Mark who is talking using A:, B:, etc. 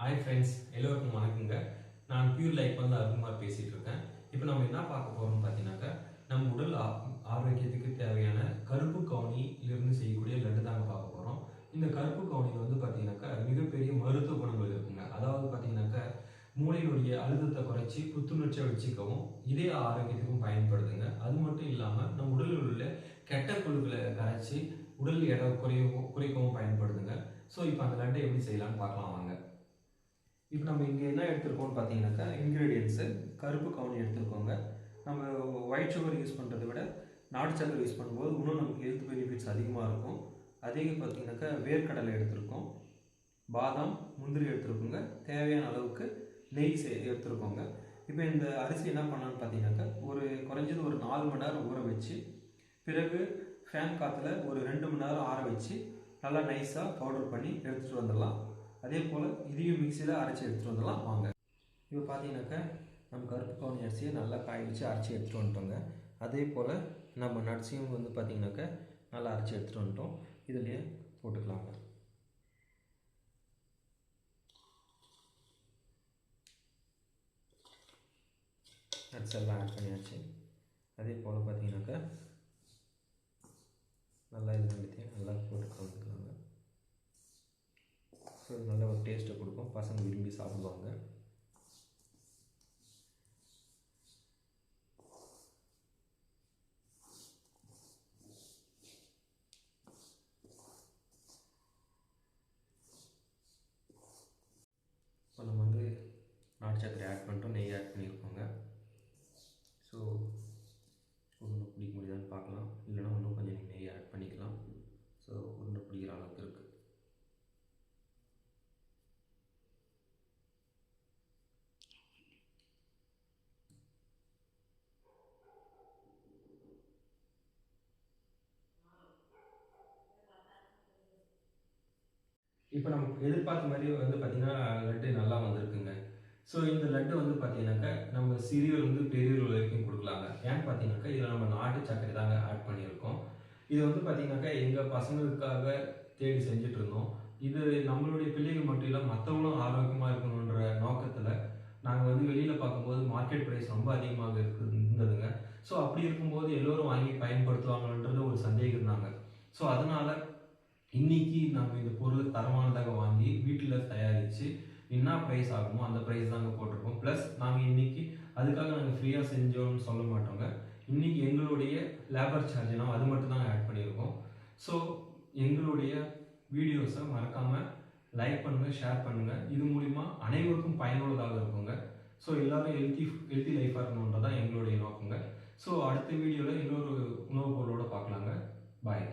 A: Hi friends எல்லோருக்கும் வணக்கங்க. நான் பியூர் லைஃப் வந்து அருண்குமார் பேசிகிட்டு இருக்கேன் இப்போ நம்ம என்ன பார்க்க போகிறோம்னு பார்த்தீங்கன்னாக்கா நம்ம உடல் ஆ- ஆரோக்கியத்துக்கு தேவையான கருப்பு கவுனியிலிருந்து செய்யக்கூடிய லட்டு தாங்க பார்க்க போகிறோம் இந்த கருப்பு கவுனியில் வந்து பார்த்தீங்கன்னாக்கா மிகப்பெரிய மருத்துவ குணங்கள் இருக்குங்க. அதாவது பார்த்தீங்கன்னாக்கா மூளையினுடைய அழுத்தத்தை குறைச்சி புத்துணர்ச்சியை வச்சுக்கவும் இதய ஆரோக்கியத்துக்கும் பயன்படுதுங்க. அது மட்டும் இல்லாமல் நம்ம உடலில் உள்ள கெட்ட கொழுக்களை கரைச்சி உடல் எடை குறைய குறைக்கவும் பயன்படுதுங்க. ஸோ இப்போ அந்த லட்டை எப்படி செய்யலாம்னு பார்க்கலாம் வாங்க. இப்போ நம்ம இங்கே என்ன எடுத்துருக்கோம்னு பார்த்தீங்கன்னாக்கா இன்க்ரீடியன்ஸு கருப்பு கவுனி எடுத்துருக்கோங்க. நம்ம ஒயிட் சுகர் யூஸ் பண்ணுறதை விட நாட்டு சக்கரை யூஸ் பண்ணும்போது இன்னும் நமக்கு ஹெல்த் பெனிஃபிட்ஸ் அதிகமாக இருக்கும். அதே பார்த்தீங்கன்னாக்கா வேர்க்கடலை எடுத்திருக்கோம். பாதாம் முந்திரி எடுத்துருக்கோங்க. தேவையான அளவுக்கு நெய் சே எடுத்துருக்கோங்க. இப்போ இந்த அரிசி என்ன பண்ணலான்னு பார்த்தீங்கன்னாக்கா ஒரு குறைஞ்சது ஒரு நாலு மணி நேரம் ஊற வச்சு பிறகு ஃபேன் காற்றுல ஒரு ரெண்டு மணி நேரம் ஆற வச்சு நல்லா நைஸாக பவுடர் பண்ணி எடுத்துகிட்டு வந்துடலாம். அதே போல் இதையும் மிக்சியில் அரைச்சி எடுத்துகிட்டு வந்துடலாம். வாங்க. இப்போ பார்த்தீங்கன்னாக்கா நம்ம கருப்பு கவுனி அரிசியை நல்லா காய வச்சு அரைச்சி எடுத்துகிட்டு வந்துட்டோங்க. அதே போல் நம்ம நட்ஸையும் வந்து பார்த்தீங்கன்னாக்கா நல்லா அரைச்சி எடுத்துகிட்டு வந்துட்டோம். இதுலேயே போட்டுக்கலாங்க. நட்ஸ் எல்லாம் ஆட் பண்ணியாச்சு. அதே போல் பார்த்தீங்கன்னாக்கா நல்லா இது ரெண்டுத்தையும் நல்லா போட்டு கலந்துக்கலாங்க ஸோ இது நல்ல ஒரு டேஸ்ட்டை கொடுக்கும். பசங்க விரும்பி சாப்பிடுவாங்க இப்போ நம்ம வந்து நாட்டு சக்கரை ஆட் பண்ணிட்டோம் நெய் ஆட் பண்ணியிருக்கோங்க ஸோ உருண்டை பிடிக்க முடியுதான்னு பார்க்கலாம் இல்லைன்னா இன்னும் கொஞ்சம் நீங்கள் நெய் ஆட் பண்ணிக்கலாம் ஸோ உருண்டை பிடிக்கிற அளவுக்கு இருக்குது இப்போ நம்ம எதிர்பார்த்த மாதிரி வந்து பார்த்தீங்கன்னா லட்டு நல்லா வந்திருக்குங்க. ஸோ இந்த லட்டு வந்து பார்த்தீங்கன்னாக்கா நம்ம சிறியவர் வந்து பெரியவர் வரைக்கும் கொடுக்கலாங்க. ஏன்னு பார்த்தீங்கன்னாக்கா இதில் நம்ம நாட்டு சர்க்கரை தாங்க ஆட் பண்ணியிருக்கோம். இது வந்து பார்த்தீங்கன்னாக்கா எங்கள் பசங்களுக்காக தேடி செஞ்சுட்டு இருந்தோம். இது நம்மளுடைய பிள்ளைகள் மட்டும் இல்லை மற்றவங்களும் ஆரோக்கியமாக இருக்கணுன்ற நோக்கத்தில் நாங்கள் வந்து வெளியில் பார்க்கும்போது மார்க்கெட் ப்ரைஸ் ரொம்ப அதிகமாக இருக்கு இருந்ததுங்க. ஸோ அப்படி இருக்கும்போது எல்லோரும் வாங்கி பயன்படுத்துவாங்கன்றது ஒரு சந்தேகம் தாங்க. ஸோ அதனால் இன்னைக்கு நம்ம இந்த பொருள் தரமானதாக வாங்கி வீட்டில் தயாரித்து என்ன ப்ரைஸ் ஆகுமோ அந்த ப்ரைஸ் தாங்க போட்டிருக்கோம். ப்ளஸ் நாங்கள் இன்னைக்கு அதுக்காக நாங்கள் ஃப்ரீயாக செஞ்சோம்னு சொல்ல மாட்டோங்க. இன்னைக்கு எங்களுடைய லேபர் சார்ஜ்னால் அது மட்டும் தாங்க ஆட் பண்ணியிருக்கோம். ஸோ எங்களுடைய வீடியோஸை மறக்காமல் லைக் பண்ணுங்கள் ஷேர் பண்ணுங்கள் இது மூலிமா அனைவருக்கும் பயனுள்ளதாக இருக்குங்க. ஸோ எல்லோரும் ஹெல்த்தி ஹெல்த்தி லைஃபாக இருக்கணுன்றது தான் எங்களுடைய நோக்கங்க. ஸோ அடுத்த வீடியோவில் இன்னொரு உணவு போர்டோடு பார்க்கலாங்க. பாய்